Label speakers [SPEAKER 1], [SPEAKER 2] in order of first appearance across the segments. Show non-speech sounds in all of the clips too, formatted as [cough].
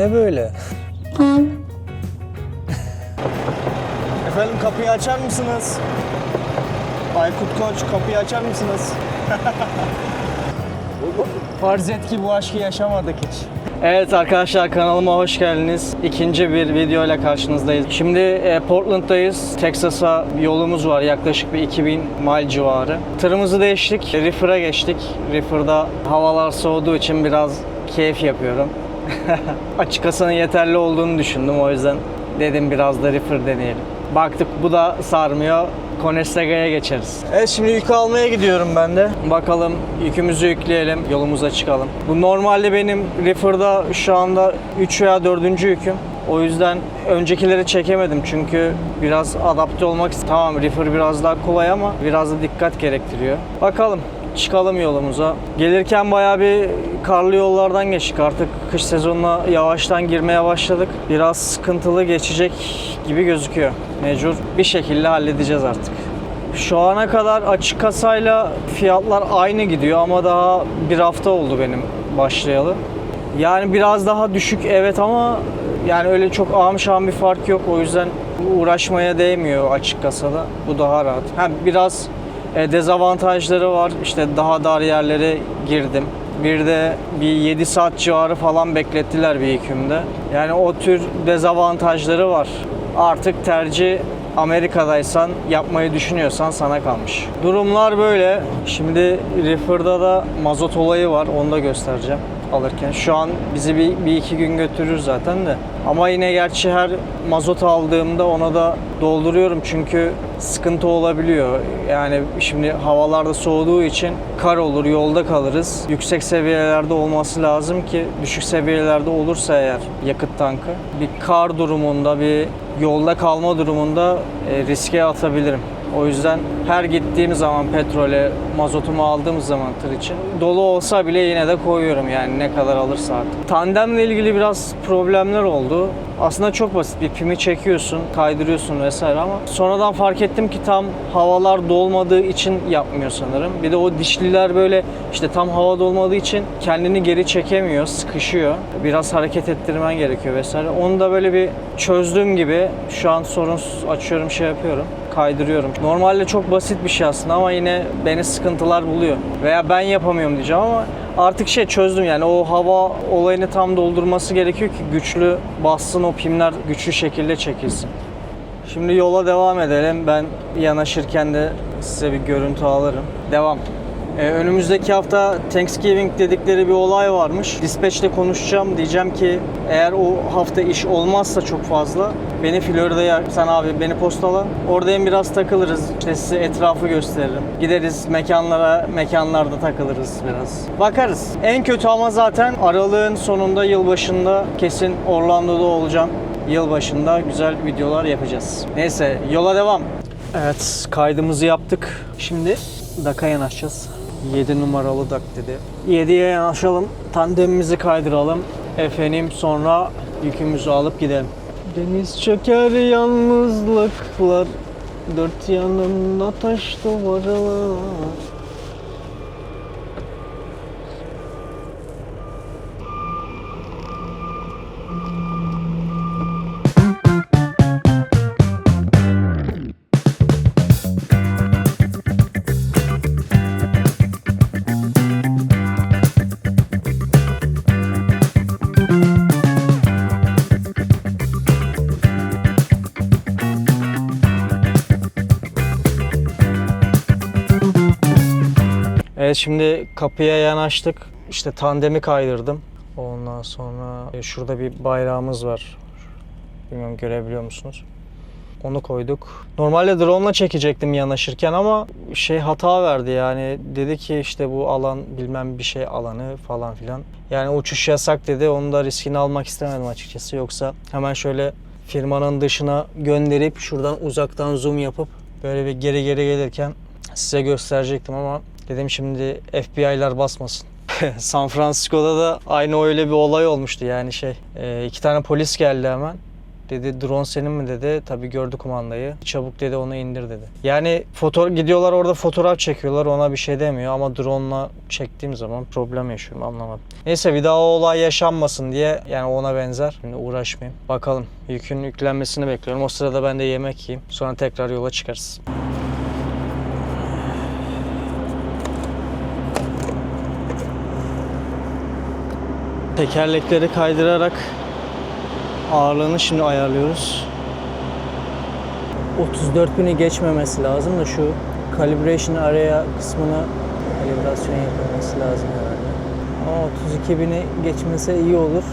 [SPEAKER 1] Ne böyle?
[SPEAKER 2] Efendim kapıyı açar mısınız? Aykut Koç kapıyı açar mısınız? [laughs] Farz et ki bu aşkı yaşamadık hiç. Evet arkadaşlar kanalıma hoş geldiniz. İkinci bir video ile karşınızdayız. Şimdi e, Portland'dayız. Texas'a yolumuz var yaklaşık bir 2000 mile civarı. Tırımızı değiştik. Reefer'a geçtik. Reefer'da havalar soğuduğu için biraz keyif yapıyorum. [laughs] Açık kasanın yeterli olduğunu düşündüm o yüzden dedim biraz da reefer deneyelim. Baktık bu da sarmıyor. Conestega'ya geçeriz. Evet şimdi yük almaya gidiyorum ben de. Bakalım yükümüzü yükleyelim, yolumuza çıkalım. Bu normalde benim reefer'da şu anda 3 veya 4. yüküm. O yüzden öncekileri çekemedim çünkü biraz adapte olmak. Tamam reefer biraz daha kolay ama biraz da dikkat gerektiriyor. Bakalım çıkalım yolumuza. Gelirken bayağı bir karlı yollardan geçtik. Artık kış sezonuna yavaştan girmeye başladık. Biraz sıkıntılı geçecek gibi gözüküyor. Mecbur bir şekilde halledeceğiz artık. Şu ana kadar açık kasayla fiyatlar aynı gidiyor ama daha bir hafta oldu benim başlayalı. Yani biraz daha düşük evet ama yani öyle çok ağım şahım bir fark yok. O yüzden uğraşmaya değmiyor açık kasada. Bu daha rahat. Ha, biraz e, dezavantajları var. İşte daha dar yerlere girdim. Bir de bir 7 saat civarı falan beklettiler bir hükümde. Yani o tür dezavantajları var. Artık tercih Amerika'daysan yapmayı düşünüyorsan sana kalmış. Durumlar böyle. Şimdi Reefer'da da mazot olayı var. Onu da göstereceğim alırken. Şu an bizi bir, bir iki gün götürür zaten de. Ama yine gerçi her mazot aldığımda ona da dolduruyorum çünkü sıkıntı olabiliyor. Yani şimdi havalarda soğuduğu için kar olur, yolda kalırız. Yüksek seviyelerde olması lazım ki düşük seviyelerde olursa eğer yakıt tankı bir kar durumunda, bir yolda kalma durumunda e, riske atabilirim. O yüzden her gittiğim zaman petrole, mazotumu aldığım zaman tır için dolu olsa bile yine de koyuyorum yani ne kadar alırsa artık. Tandemle ilgili biraz problemler oldu. Aslında çok basit bir pimi çekiyorsun, kaydırıyorsun vesaire ama sonradan fark ettim ki tam havalar dolmadığı için yapmıyor sanırım. Bir de o dişliler böyle işte tam hava dolmadığı için kendini geri çekemiyor, sıkışıyor. Biraz hareket ettirmen gerekiyor vesaire. Onu da böyle bir çözdüğüm gibi şu an sorunsuz açıyorum şey yapıyorum kaydırıyorum. Normalde çok basit bir şey aslında ama yine beni sıkıntılar buluyor. Veya ben yapamıyorum diyeceğim ama artık şey çözdüm yani o hava olayını tam doldurması gerekiyor ki güçlü bassın o pimler güçlü şekilde çekilsin. Şimdi yola devam edelim. Ben yanaşırken de size bir görüntü alırım. Devam. Ee, önümüzdeki hafta Thanksgiving dedikleri bir olay varmış. Dispatch'le konuşacağım. Diyeceğim ki eğer o hafta iş olmazsa çok fazla beni Florida'ya sen abi beni postala. Orada hem biraz takılırız. İşte size etrafı gösteririm. Gideriz mekanlara, mekanlarda takılırız biraz. Bakarız. En kötü ama zaten aralığın sonunda yılbaşında kesin Orlando'da olacağım. Yılbaşında güzel videolar yapacağız. Neyse yola devam. Evet kaydımızı yaptık. Şimdi Dak'a yanaşacağız. 7 numaralı Dak dedi. 7'ye yanaşalım. Tandemimizi kaydıralım. Efendim sonra yükümüzü alıp gidelim. Deniz çöker yalnızlıklar Dört yanımda taş duvarlar Evet şimdi kapıya yanaştık. İşte tandemi kaydırdım. Ondan sonra e, şurada bir bayrağımız var. Bilmiyorum görebiliyor musunuz? Onu koyduk. Normalde drone ile çekecektim yanaşırken ama şey hata verdi yani. Dedi ki işte bu alan bilmem bir şey alanı falan filan. Yani uçuş yasak dedi. Onu da riskini almak istemedim açıkçası. Yoksa hemen şöyle firmanın dışına gönderip şuradan uzaktan zoom yapıp böyle bir geri geri gelirken size gösterecektim ama dedim şimdi FBI'lar basmasın. [laughs] San Francisco'da da aynı öyle bir olay olmuştu yani şey. e, iki tane polis geldi hemen. Dedi drone senin mi dedi. Tabii gördü kumandayı. Çabuk dedi onu indir dedi. Yani foto gidiyorlar orada fotoğraf çekiyorlar ona bir şey demiyor ama drone'la çektiğim zaman problem yaşıyorum anlamadım. Neyse bir daha o olay yaşanmasın diye yani ona benzer. Şimdi uğraşmayayım. Bakalım yükün yüklenmesini bekliyorum. O sırada ben de yemek yiyeyim. Sonra tekrar yola çıkarız. Tekerlekleri kaydırarak ağırlığını şimdi ayarlıyoruz. 34 bini geçmemesi lazım da şu calibration area kısmına kalibrasyon yapılması lazım herhalde. Ama 32 bini geçmese iyi olur.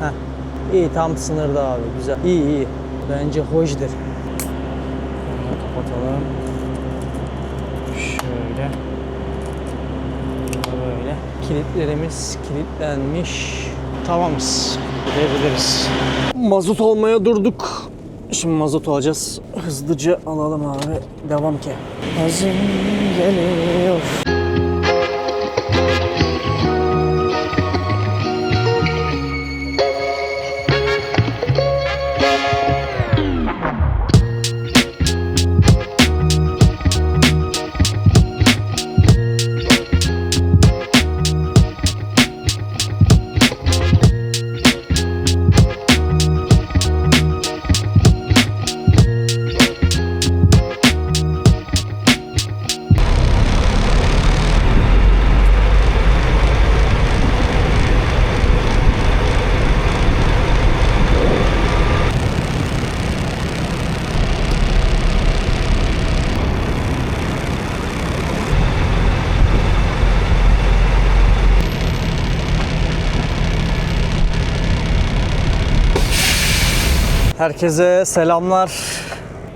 [SPEAKER 2] Heh. İyi tam sınırda abi güzel. İyi iyi. Bence hoşdur. Bunu kapatalım. Şöyle. Böyle. Kilitlerimiz kilitlenmiş. Tamamız. Gidebiliriz. Mazot olmaya durduk. Şimdi mazot alacağız. Hızlıca alalım abi. Devam ki. Hazır geliyor. Herkese selamlar.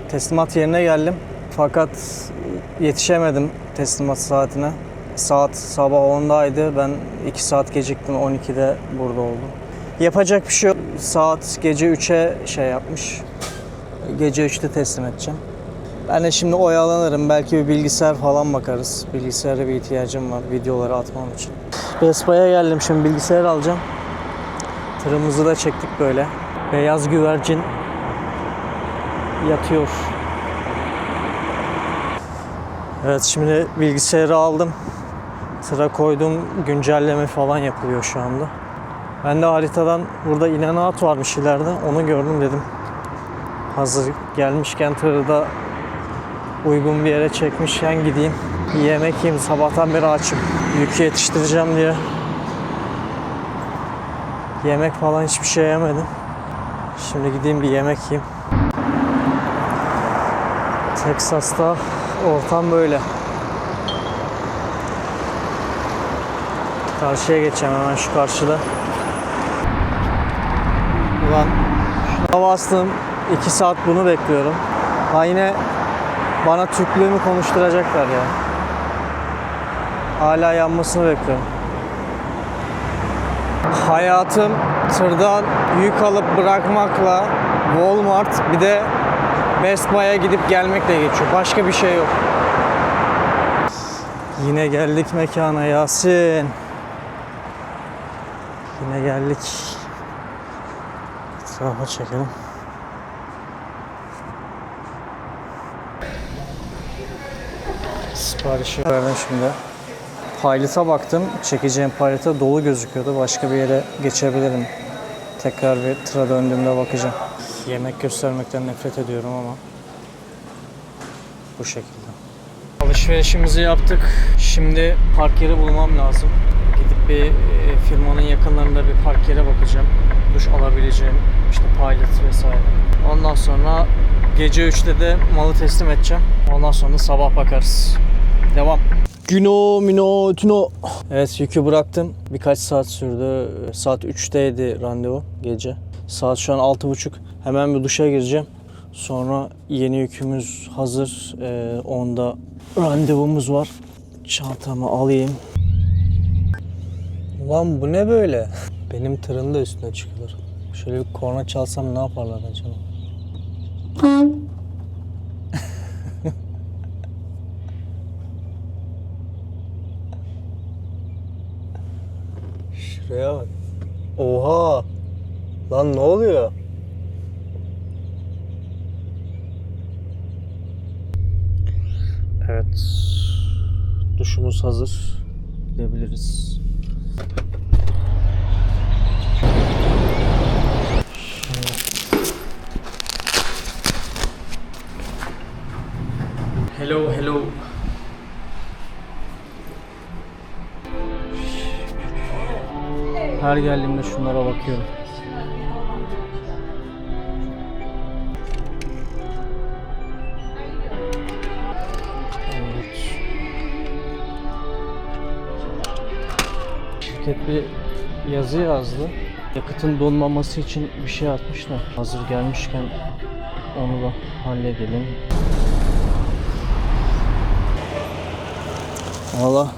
[SPEAKER 2] Teslimat yerine geldim. Fakat yetişemedim teslimat saatine. Saat sabah 10'daydı. Ben 2 saat geciktim. 12'de burada oldum. Yapacak bir şey yok. Saat gece 3'e şey yapmış. Gece 3'te teslim edeceğim. Ben de şimdi oyalanırım. Belki bir bilgisayar falan bakarız. Bilgisayara bir ihtiyacım var videoları atmam için. Vespa'ya geldim şimdi bilgisayar alacağım. Tırımızı da çektik böyle. Beyaz güvercin yatıyor. Evet şimdi bilgisayarı aldım. Sıra koydum. Güncelleme falan yapılıyor şu anda. Ben de haritadan burada inanat varmış ileride. Onu gördüm dedim. Hazır gelmişken tırı da uygun bir yere çekmişken gideyim. Bir yemek yiyeyim. Sabahtan beri açım. Yükü yetiştireceğim diye. Yemek falan hiçbir şey yemedim. Şimdi gideyim bir yemek yiyeyim. Texas'ta ortam böyle. Karşıya geçeceğim hemen şu karşıda. Ulan şuna bastım. 2 saat bunu bekliyorum. Ha yine bana Türklüğümü konuşturacaklar ya. Hala yanmasını bekliyorum. Hayatım tırdan yük alıp bırakmakla Walmart bir de Best Buy'a gidip gelmekle geçiyor. Başka bir şey yok. Yine geldik mekana Yasin. Yine geldik. Etrafa çekelim. Siparişi verdim şimdi. Pilot'a baktım. Çekeceğim pilot'a dolu gözüküyordu. Başka bir yere geçebilirim. Tekrar bir tıra döndüğümde bakacağım. Yemek göstermekten nefret ediyorum ama bu şekilde. Alışverişimizi yaptık. Şimdi park yeri bulmam lazım. Gidip bir e, firmanın yakınlarında bir park yere bakacağım. Duş alabileceğim, işte pilot vesaire. Ondan sonra gece 3'te de malı teslim edeceğim. Ondan sonra sabah bakarız. Devam. Güno, mino, tüno. Evet yükü bıraktım. Birkaç saat sürdü. Saat 3'teydi randevu gece. Saat şu an 6.30. Hemen bir duşa gireceğim. Sonra yeni yükümüz hazır. Ee, onda randevumuz var. Çantamı alayım. Ulan bu ne böyle? Benim tırın da üstüne çıkılır. Şöyle bir korna çalsam ne yaparlar acaba? [laughs] Şuraya bak. Oha! Lan ne oluyor? Evet. Duşumuz hazır. Gidebiliriz. Hello, hello. Her geldiğimde şunlara bakıyorum. Evet. Şirket bir yazı yazdı. Yakıtın donmaması için bir şey atmışlar. Hazır gelmişken onu da halledelim. Valla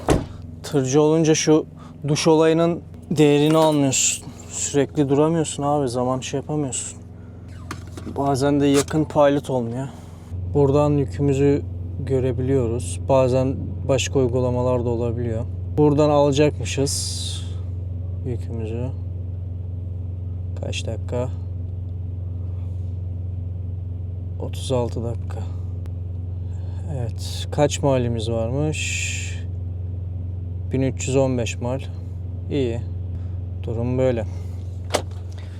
[SPEAKER 2] tırcı olunca şu duş olayının değerini almıyorsun. Sürekli duramıyorsun abi zaman şey yapamıyorsun. Bazen de yakın pilot olmuyor. Buradan yükümüzü görebiliyoruz. Bazen başka uygulamalar da olabiliyor. Buradan alacakmışız yükümüzü. Kaç dakika? 36 dakika. Evet. Kaç malimiz varmış? 1315 mal. İyi. Durum böyle.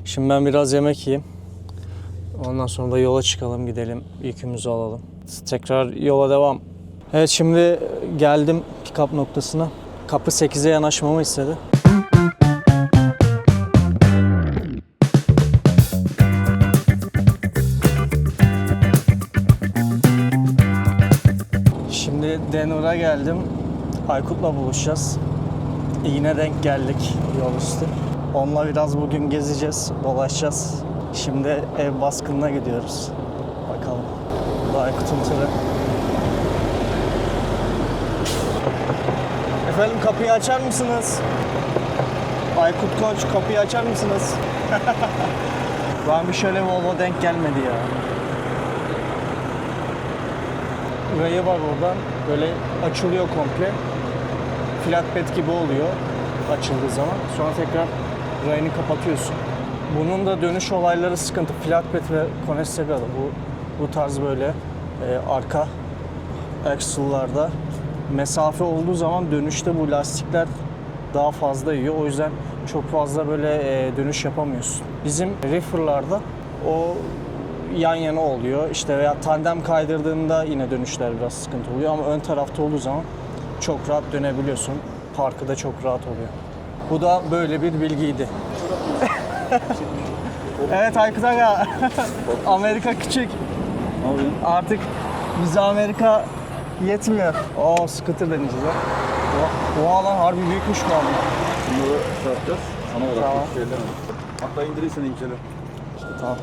[SPEAKER 2] Şimdi ben biraz yemek yiyeyim. Ondan sonra da yola çıkalım gidelim. Yükümüzü alalım. Tekrar yola devam. Evet şimdi geldim pick-up noktasına. Kapı 8'e yanaşmamı istedi. Şimdi Denver'a geldim. Aykut'la buluşacağız. Yine denk geldik yol üstü. Onunla biraz bugün gezeceğiz, dolaşacağız. Şimdi ev baskınına gidiyoruz. Bakalım. Aykut'un tırı. Efendim kapıyı açar mısınız? Aykut Koç kapıyı açar mısınız? [laughs] Ben bir şöyle Volvo denk gelmedi ya. Rayı var oradan. Böyle açılıyor komple. Flatbed gibi oluyor açıldığı zaman. Sonra tekrar rayını kapatıyorsun. Bunun da dönüş olayları sıkıntı. Flatbed ve Koenigsega'da bu bu tarz böyle e, arka axle'larda mesafe olduğu zaman dönüşte bu lastikler daha fazla yiyor. O yüzden çok fazla böyle e, dönüş yapamıyorsun. Bizim reefer'larda o yan yana oluyor. İşte veya tandem kaydırdığında yine dönüşler biraz sıkıntı oluyor ama ön tarafta olduğu zaman çok rahat dönebiliyorsun. Parkı da çok rahat oluyor. Bu da böyle bir bilgiydi. [laughs] evet Aykut Aga. [laughs] Amerika küçük. Artık bize Amerika yetmiyor. Oo scooter deneyeceğiz ha. Oha, lan harbi büyükmüş bu ama.
[SPEAKER 1] Bunları şey yapacağız. Ana olarak
[SPEAKER 2] Tamam.
[SPEAKER 1] Hatta indirirsen incele.
[SPEAKER 2] Tamam.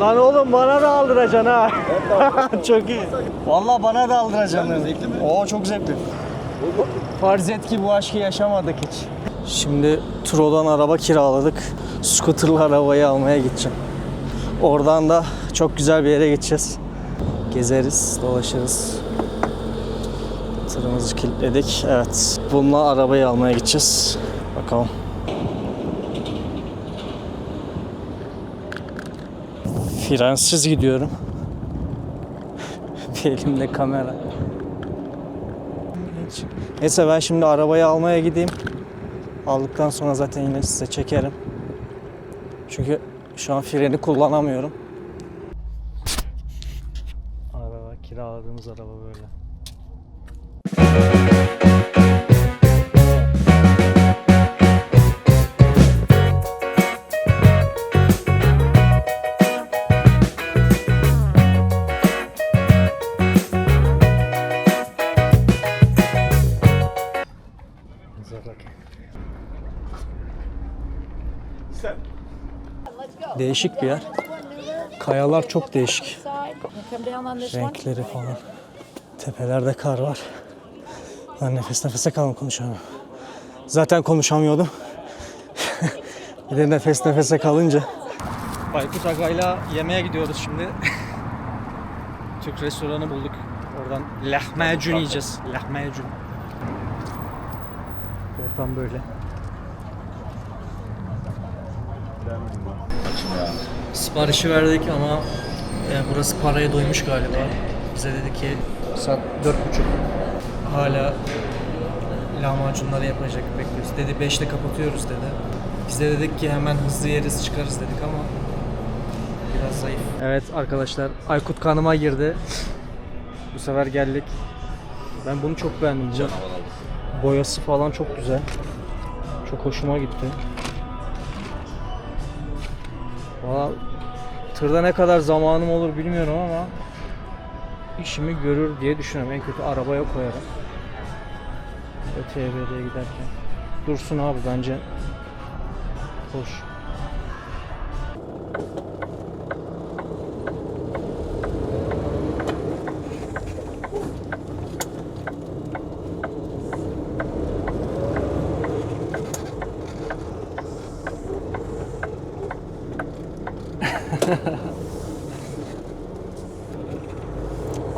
[SPEAKER 2] Lan oğlum bana da aldıracaksın ha. [laughs] çok iyi. Vallahi bana da aldıracaksın.
[SPEAKER 1] Zevkli?
[SPEAKER 2] Oo çok zevkli. Farz et ki bu aşkı yaşamadık hiç. Şimdi Tro'dan araba kiraladık. Scooter'la arabayı almaya gideceğim. Oradan da çok güzel bir yere gideceğiz. Gezeriz, dolaşırız. Tırımızı kilitledik. Evet. Bununla arabayı almaya gideceğiz. Bakalım. Frensiz gidiyorum. bir elimde kamera. Neyse ben şimdi arabayı almaya gideyim. Aldıktan sonra zaten yine size çekerim. Çünkü şu an freni kullanamıyorum. Araba kiraladığımız araba böyle. Değişik bir yer. Kayalar çok değişik. Renkleri falan. Tepelerde kar var. Lan nefes nefese kalın konuşamıyorum. Zaten konuşamıyordum. [laughs] Bir de nefes nefese kalınca. Baykut Aga'yla yemeğe gidiyoruz şimdi. [laughs] Türk restoranı bulduk. Oradan lahmacun yiyeceğiz. Lahmacun. Ortam böyle. Siparişi verdik ama e, burası paraya doymuş galiba. Bize dedi ki saat dört buçuk. Hala lahmacunları yapacak bekliyoruz. Dedi 5'te kapatıyoruz dedi. Biz de dedik ki hemen hızlı yeriz çıkarız dedik ama biraz zayıf. Evet arkadaşlar Aykut kanıma girdi. Bu sefer geldik. Ben bunu çok beğendim. Boyası falan çok güzel. Çok hoşuma gitti. Valla tırda ne kadar zamanım olur bilmiyorum ama işimi görür diye düşünüyorum. En kötü arabaya koyarım. ÖTV'ye giderken. Dursun abi bence. Hoş.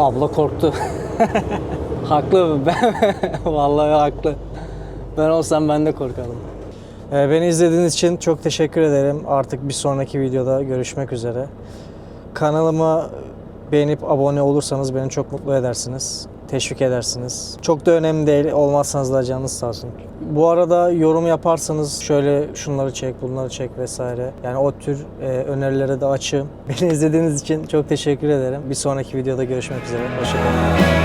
[SPEAKER 2] Abla korktu. [laughs] haklı mı? Ben [laughs] vallahi haklı. Ben olsam ben de korkardım. Ee, beni izlediğiniz için çok teşekkür ederim. Artık bir sonraki videoda görüşmek üzere. Kanalıma beğenip abone olursanız beni çok mutlu edersiniz. Teşvik edersiniz. Çok da önemli değil. Olmazsanız da canınız sağ olsun. Bu arada yorum yaparsanız şöyle şunları çek, bunları çek vesaire. Yani o tür e, önerilere de açığım. [laughs] Beni izlediğiniz için çok teşekkür ederim. Bir sonraki videoda görüşmek üzere. Hoşçakalın.